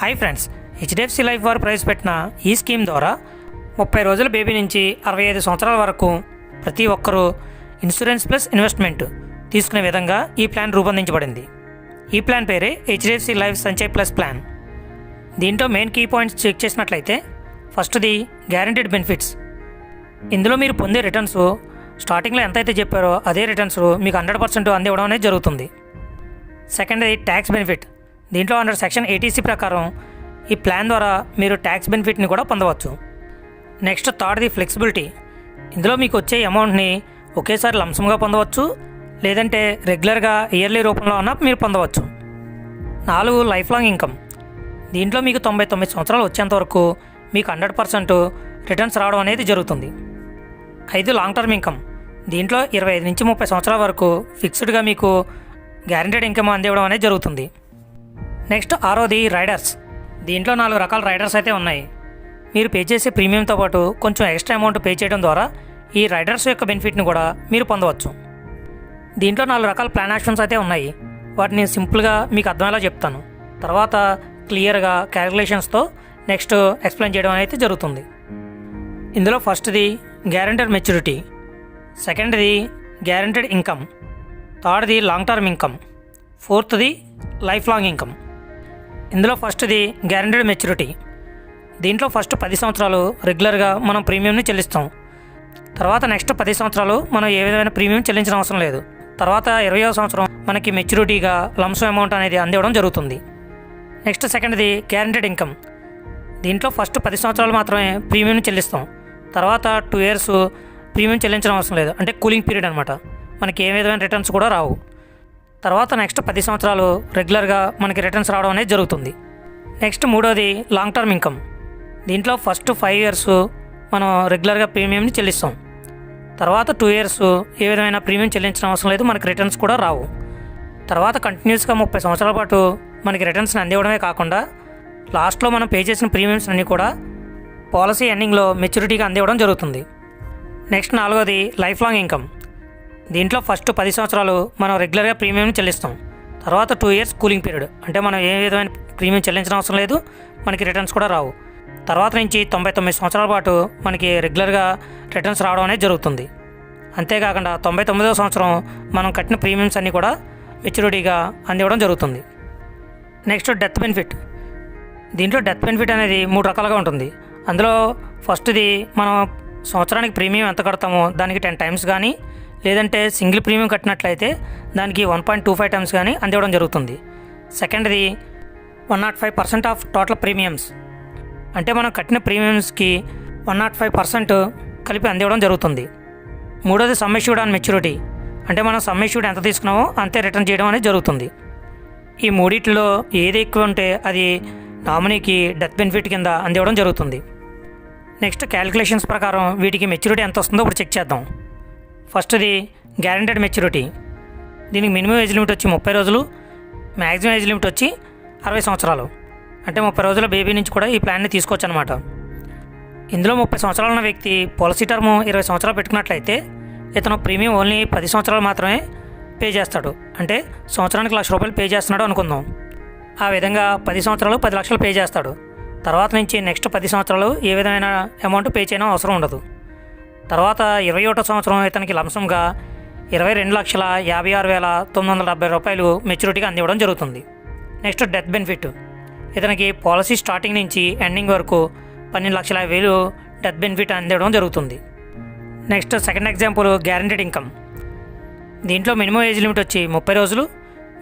Hi friends HDFC life వారు ప్రవేశపెట్టిన ఈ స్కీమ్ ద్వారా ముప్పై రోజుల బేబీ నుంచి అరవై ఐదు సంవత్సరాల వరకు ప్రతి ఒక్కరూ ఇన్సూరెన్స్ ప్లస్ ఇన్వెస్ట్మెంట్ తీసుకునే విధంగా ఈ ప్లాన్ రూపొందించబడింది. ఈ ప్లాన్ పేరే HDFC life Sanchay plus plan. దీంట్లో మెయిన్ కీ పాయింట్స్ చెక్ చేసినట్లయితే ఫస్ట్ది గ్యారంటీడ్ బెనిఫిట్స్. ఇందులో మీరు పొందే రిటర్న్స్ స్టార్టింగ్లో ఎంతైతే చెప్పారో అదే రిటర్న్స్ మీకు హండ్రెడ్ పర్సెంట్ అందివ్వడం అనేది జరుగుతుంది. Second tax benefit. దీంట్లో అండర్ సెక్షన్ ఏటీసీ ప్రకారం ఈ ప్లాన్ ద్వారా మీరు ట్యాక్స్ బెనిఫిట్ని కూడా పొందవచ్చు. నెక్స్ట్ థర్డ్ది ఫ్లెక్సిబిలిటీ ఇందులో మీకు వచ్చే అమౌంట్ని ఒకేసారి లంసంగా పొందవచ్చు లేదంటే రెగ్యులర్గా ఇయర్లీ రూపంలో అన్నా మీరు పొందవచ్చు. నాలుగు లైఫ్ లాంగ్ ఇన్కమ్ దీంట్లో మీకు తొంభై తొమ్మిది సంవత్సరాలు వచ్చేంత వరకు మీకు హండ్రెడ్ పర్సెంట్ రిటర్న్స్ రావడం అనేది జరుగుతుంది. ఐదు లాంగ్ టర్మ్ ఇన్కమ్ దీంట్లో ఇరవై ఐదు నుంచి ముప్పై సంవత్సరాల వరకు ఫిక్స్డ్గా మీకు గ్యారంటీడ్ ఇన్కమ్ అందివ్వడం అనేది జరుగుతుంది. నెక్స్ట్ ఆరోది రైడర్స్. దీంట్లో నాలుగు రకాల రైడర్స్ అయితే ఉన్నాయి. మీరు పే చేసే ప్రీమియంతో పాటు కొంచెం ఎక్స్ట్రా అమౌంట్ పే చేయడం ద్వారా ఈ రైడర్స్ యొక్క బెనిఫిట్ని కూడా మీరు పొందవచ్చు. దీంట్లో నాలుగు రకాల ప్లాన్ ఆప్షన్స్ అయితే ఉన్నాయి. వాటిని సింపుల్గా మీకు అర్థమయ్యేలా చెప్తాను. తర్వాత క్లియర్గా క్యాలిక్యులేషన్స్తో నెక్స్ట్ ఎక్స్ప్లెయిన్ చేయడం అనేది జరుగుతుంది. ఇందులో ఫస్ట్ది గ్యారంటెడ్ మెచ్యూరిటీ. సెకండ్ది గ్యారంటెడ్ ఇన్కమ్. థర్డ్ది లాంగ్ టర్మ్ ఇన్కమ్. ఫోర్త్ది లైఫ్ లాంగ్ ఇన్కమ్. ఇందులో ఫస్ట్ది గ్యారంటెడ్ మెచ్యూరిటీ దీంట్లో ఫస్ట్ పది సంవత్సరాలు రెగ్యులర్గా మనం ప్రీమియంని చెల్లిస్తాం. తర్వాత నెక్స్ట్ పది సంవత్సరాలు మనం ఏ విధమైన ప్రీమియం చెల్లించిన అవసరం లేదు. తర్వాత ఇరవయో సంవత్సరం మనకి మెచ్యూరిటీగా లంసం అమౌంట్ అనేది అందివ్వడం జరుగుతుంది. నెక్స్ట్ సెకండ్ది గ్యారంటెడ్ ఇన్కమ్ దీంట్లో ఫస్ట్ పది సంవత్సరాలు మాత్రమే ప్రీమియం చెల్లిస్తాం. తర్వాత టూ ఇయర్స్ ప్రీమియం చెల్లించడం అవసరం లేదు. అంటే కూలింగ్ పీరియడ్ అనమాట మనకి ఏ విధమైన రిటర్న్స్ కూడా రావు. తర్వాత నెక్స్ట్ పది సంవత్సరాలు రెగ్యులర్గా మనకి రిటర్న్స్ రావడం అనేది జరుగుతుంది. నెక్స్ట్ మూడోది లాంగ్ టర్మ్ ఇన్కమ్ దీంట్లో ఫస్ట్ ఫైవ్ ఇయర్స్ మనం రెగ్యులర్గా ప్రీమియంని చెల్లిస్తాం. తర్వాత టూ ఇయర్స్ ఏ విధమైన ప్రీమియం చెల్లించడం అవసరం లేదు మనకి రిటర్న్స్ కూడా రావు. తర్వాత కంటిన్యూస్గా ముప్పై సంవత్సరాల పాటు మనకి రిటర్న్స్ని అందివ్వడమే కాకుండా లాస్ట్లో మనం పే చేసిన ప్రీమియమ్స్ అన్నీ కూడా పాలసీ ఎండింగ్లో మెచ్యూరిటీగా అందివ్వడం జరుగుతుంది. నెక్స్ట్ నాలుగోది లైఫ్ లాంగ్ ఇన్కమ్ దీంట్లో ఫస్ట్ పది సంవత్సరాలు మనం రెగ్యులర్గా ప్రీమియం చెల్లిస్తాం. తర్వాత టూ ఇయర్స్ కూలింగ్ పీరియడ్ అంటే మనం ఏ విధమైన ప్రీమియం చెల్లించిన అవసరం లేదు మనకి రిటర్న్స్ కూడా రావు. తర్వాత నుంచి తొంభై తొమ్మిది సంవత్సరాల పాటు మనకి రెగ్యులర్గా రిటర్న్స్ రావడం అనేది జరుగుతుంది. అంతేకాకుండా తొంభై తొమ్మిదవ సంవత్సరం మనం కట్టిన ప్రీమియమ్స్ అన్నీ కూడా మెచ్యూరిటీగా అందివ్వడం జరుగుతుంది. నెక్స్ట్ డెత్ బెనిఫిట్ దీంట్లో డెత్ బెనిఫిట్ అనేది మూడు రకాలుగా ఉంటుంది. అందులో ఫస్ట్ది మనం సంవత్సరానికి ప్రీమియం ఎంత కడతామో దానికి టెన్ టైమ్స్ కానీ లేదంటే సింగిల్ ప్రీమియం కట్టినట్లయితే దానికి one point two five times కానీ అందివ్వడం జరుగుతుంది. సెకండ్ది one not five percent of total premiums. అంటే మనం కట్టిన ప్రీమియమ్స్కి వన్ నాట్ ఫైవ్ పర్సెంట్ కలిపి అందివ్వడం జరుగుతుంది. మూడోది సమ్మెష్యూడ్ ఆన్ మెచ్యూరిటీ. అంటే మనం సమ్మెష్యూడ్ ఎంత తీసుకున్నామో అంతే రిటర్న్ చేయడం అనేది జరుగుతుంది. ఈ మూడిట్లో ఏది ఎక్కువ ఉంటే అది నామినీకి డెత్ బెనిఫిట్ కింద అందివ్వడం జరుగుతుంది. నెక్స్ట్ క్యాలిక్యులేషన్స్ ప్రకారం వీటికి మెచ్యూరిటీ ఎంత వస్తుందో ఇప్పుడు చెక్ చేద్దాం. ఫస్ట్ది గ్యారంటెడ్ మెచ్యూరిటీ. దీనికి మినిమం ఏజ్ లిమిట్ వచ్చి ముప్పై రోజులు మ్యాక్సిమం ఏజ్ లిమిట్ వచ్చి అరవై సంవత్సరాలు. అంటే ముప్పై రోజుల బేబీ నుంచి కూడా ఈ ప్లాన్ని తీసుకోవచ్చు అనమాట ఇందులో ముప్పై సంవత్సరాలు ఉన్న వ్యక్తి పాలసీ టర్మ్ ఇరవై సంవత్సరాలు పెట్టుకున్నట్లయితే ఇతను ప్రీమియం ఓన్లీ పది సంవత్సరాలు మాత్రమే పే చేస్తాడు. అంటే సంవత్సరానికి లక్ష రూపాయలు పే చేస్తున్నాడు అనుకుందాం. ఆ విధంగా పది సంవత్సరాలు పది లక్షలు పే చేస్తాడు. తర్వాత నుంచి నెక్స్ట్ పది సంవత్సరాలు ఏ విధమైన అమౌంట్ పే చేయడం అవసరం ఉండదు. తర్వాత ఇరవై ఒకటో సంవత్సరం ఇతనికి లంసంగా ఇరవై రెండు లక్షల యాభై ఆరు వేల తొమ్మిది వందల డెబ్బై రూపాయలు మెచ్యూరిటీగా అందివ్వడం జరుగుతుంది. Next death benefit. ఇతనికి పాలసీ స్టార్టింగ్ నుంచి ఎండింగ్ వరకు పన్నెండు లక్షల యాభై వేలు డెత్ బెనిఫిట్ అందివ్వడం జరుగుతుంది. Next second example guaranteed income. దీంట్లో మినిమం ఏజ్ లిమిట్ వచ్చి ముప్పై రోజులు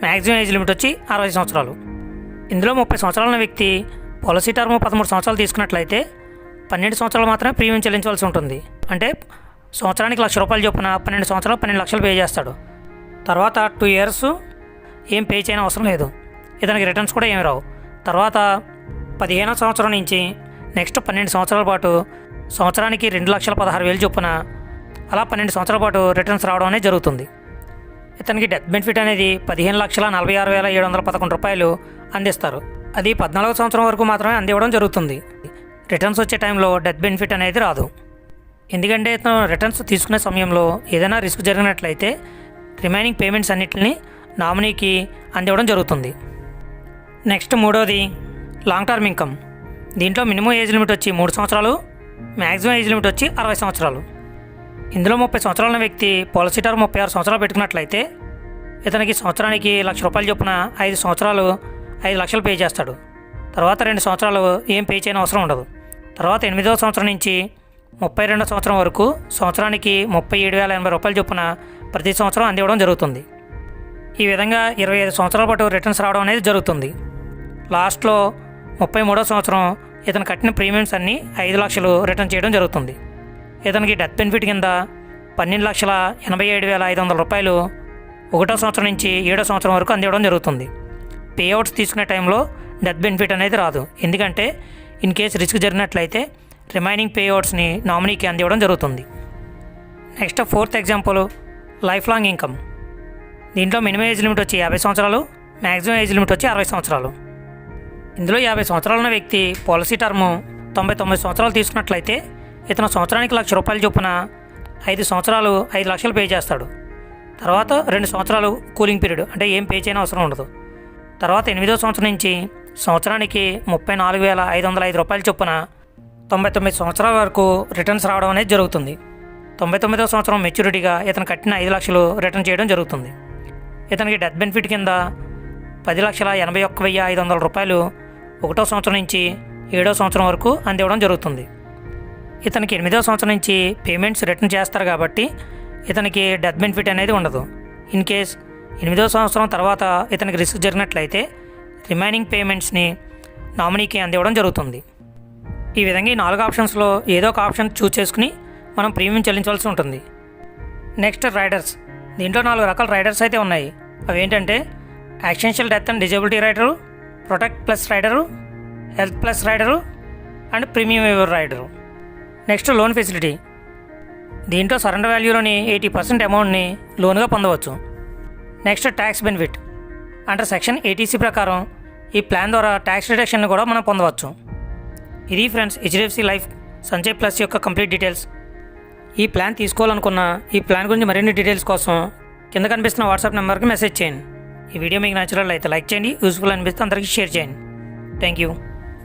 మ్యాక్సిమం ఏజ్ లిమిట్ వచ్చి అరవై సంవత్సరాలు. ఇందులో ముప్పై సంవత్సరాల వ్యక్తి పాలసీ టర్మ్ పదమూడు సంవత్సరాలు తీసుకున్నట్లయితే పన్నెండు సంవత్సరాలు మాత్రమే ప్రీమియం చెల్లించవలసి ఉంటుంది. అంటే సంవత్సరానికి లక్ష రూపాయలు చొప్పున పన్నెండు సంవత్సరాలు పన్నెండు లక్షలు పే చేస్తాడు. తర్వాత టూ ఇయర్స్ ఏం పే చేయని అవసరం లేదు. ఇతనికి రిటర్న్స్ కూడా ఏమి రావు. తర్వాత పదిహేనో సంవత్సరం నుంచి నెక్స్ట్ పన్నెండు సంవత్సరాల పాటు సంవత్సరానికి రెండు లక్షల పదహారు వేలు చొప్పున అలా పన్నెండు సంవత్సరాల పాటు రిటర్న్స్ రావడం అనేది జరుగుతుంది. ఇతనికి డెత్ బెనిఫిట్ అనేది పదిహేను లక్షల నలభై ఆరు వేల ఏడు వందల పదకొండు రూపాయలు అందిస్తారు. అది పద్నాలుగో సంవత్సరం వరకు మాత్రమే అందివ్వడం జరుగుతుంది. రిటర్న్స్ వచ్చే టైంలో డెత్ బెనిఫిట్ అనేది రాదు. ఎందుకంటే ఇతను రిటర్న్స్ తీసుకునే సమయంలో ఏదైనా రిస్క్ జరిగినట్లయితే రిమైనింగ్ పేమెంట్స్ అన్నిటిని నామినీకి అందివ్వడం జరుగుతుంది. నెక్స్ట్ మూడోది లాంగ్ టర్మ్ ఇన్కమ్ దీంట్లో మినిమం ఏజ్ లిమిట్ వచ్చి మూడు సంవత్సరాలు మ్యాక్సిమం ఏజ్ లిమిట్ వచ్చి అరవై సంవత్సరాలు. ఇందులో ముప్పై సంవత్సరాల వ్యక్తి పాలసీ టర్మ్ ముప్పై ఆరు సంవత్సరాలు పెట్టుకున్నట్లయితే ఇతనికి సంవత్సరానికి లక్ష రూపాయలు చొప్పున ఐదు సంవత్సరాలు ఐదు లక్షలు పే చేస్తాడు. తర్వాత రెండు సంవత్సరాలు ఏం పే చేయని అవసరం ఉండదు. తర్వాత ఎనిమిదవ సంవత్సరం నుంచి ముప్పై రెండో సంవత్సరం వరకు సంవత్సరానికి ముప్పై ఏడు వేల ఎనభై రూపాయల చొప్పున ప్రతి సంవత్సరం అందివ్వడం జరుగుతుంది. ఈ విధంగా ఇరవై ఐదు సంవత్సరాల పాటు రిటర్న్స్ రావడం అనేది జరుగుతుంది. లాస్ట్లో ముప్పై మూడో సంవత్సరం ఇతను కట్టిన ప్రీమియమ్స్ అన్నీ ఐదు లక్షలు రిటర్న్ చేయడం జరుగుతుంది. ఇతనికి డెత్ బెనిఫిట్ కింద పన్నెండు లక్షల ఎనభై ఏడు వేల ఐదు వందల రూపాయలు ఒకటో సంవత్సరం నుంచి ఏడో సంవత్సరం వరకు అందివ్వడం జరుగుతుంది. పేఅవుట్స్ తీసుకునే టైంలో డెత్ బెనిఫిట్ అనేది రాదు. ఎందుకంటే ఇన్ కేసు రిస్క్ జరిగినట్లయితే రిమైనింగ్ పేఅవుట్స్ని నామినీకి అందివ్వడం జరుగుతుంది. Next fourth example life long income. దీంట్లో మినిమం ఏజ్ లిమిట్ వచ్చి యాభై సంవత్సరాలు మ్యాక్సిమం ఏజ్ లిమిట్ వచ్చి అరవై సంవత్సరాలు. ఇందులో యాభై సంవత్సరాల ఉన్న వ్యక్తి పాలసీ టర్ము తొంభై తొమ్మిది సంవత్సరాలు తీసుకున్నట్లయితే ఇతను సంవత్సరానికి లక్ష రూపాయల చొప్పున ఐదు సంవత్సరాలు ఐదు లక్షలు పే చేస్తాడు. తర్వాత రెండు సంవత్సరాలు కూలింగ్ పీరియడ్ అంటే ఏం పే చేయని అవసరం ఉండదు. తర్వాత ఎనిమిదో సంవత్సరం నుంచి సంవత్సరానికి ముప్పై నాలుగు వేల ఐదు వందల ఐదు రూపాయల చొప్పున తొంభై తొమ్మిది సంవత్సరాల వరకు రిటర్న్స్ రావడం అనేది జరుగుతుంది. తొంభై తొమ్మిదో సంవత్సరం మెచ్యూరిటీగా ఇతను కట్టిన ఐదు లక్షలు రిటర్న్ చేయడం జరుగుతుంది. ఇతనికి డెత్ బెనిఫిట్ కింద పది లక్షల ఎనభై ఒక్క వెయ్యి ఐదు వందల రూపాయలు ఒకటో సంవత్సరం నుంచి ఏడో సంవత్సరం వరకు అందివ్వడం జరుగుతుంది. ఇతనికి ఎనిమిదో సంవత్సరం నుంచి పేమెంట్స్ రిటర్న్ చేస్తారు కాబట్టి ఇతనికి డెత్ బెనిఫిట్ అనేది ఉండదు. ఇన్ కేస్ ఎనిమిదో సంవత్సరం తర్వాత ఇతనికి రిస్క్ జరిగినట్లయితే రిమైనింగ్ పేమెంట్స్ని నామినీకి అందివ్వడం జరుగుతుంది. ఈ విధంగా ఈ నాలుగు ఆప్షన్స్లో ఏదో ఒక ఆప్షన్ చూస్ చేసుకుని మనం ప్రీమియం చెల్లించవలసి ఉంటుంది. Next riders. దీంట్లో నాలుగు రకాల రైడర్స్ అయితే ఉన్నాయి. అవి ఏంటంటే accidental death and disability rider protect plus rider health plus rider and premium waiver rider. Next loan facility. దీంట్లో సరెండర్ వాల్యూలోని ఎయిటీ పర్సెంట్ అమౌంట్ని లోన్గా పొందవచ్చు. Next tax benefit. అంటే సెక్షన్ ఏటీసీ ప్రకారం ఈ ప్లాన్ ద్వారా ట్యాక్స్ రిడక్షన్ కూడా మనం పొందవచ్చు. ఇది friends HDFC life Sanchay plus యొక్క కంప్లీట్ డీటెయిల్స్. ఈ ప్లాన్ తీసుకోవాలనుకున్న ఈ ప్లాన్ గురించి మరిన్ని డీటెయిల్స్ కోసం కింద కనిపిస్తున్న వాట్సాప్ నెంబర్కి మెసేజ్ చేయండి. ఈ వీడియో మీకు నచ్చినట్లయితే లైక్ చేయండి యూస్ఫుల్ అనిపిస్తే అందరికీ షేర్ చేయండి. Thank you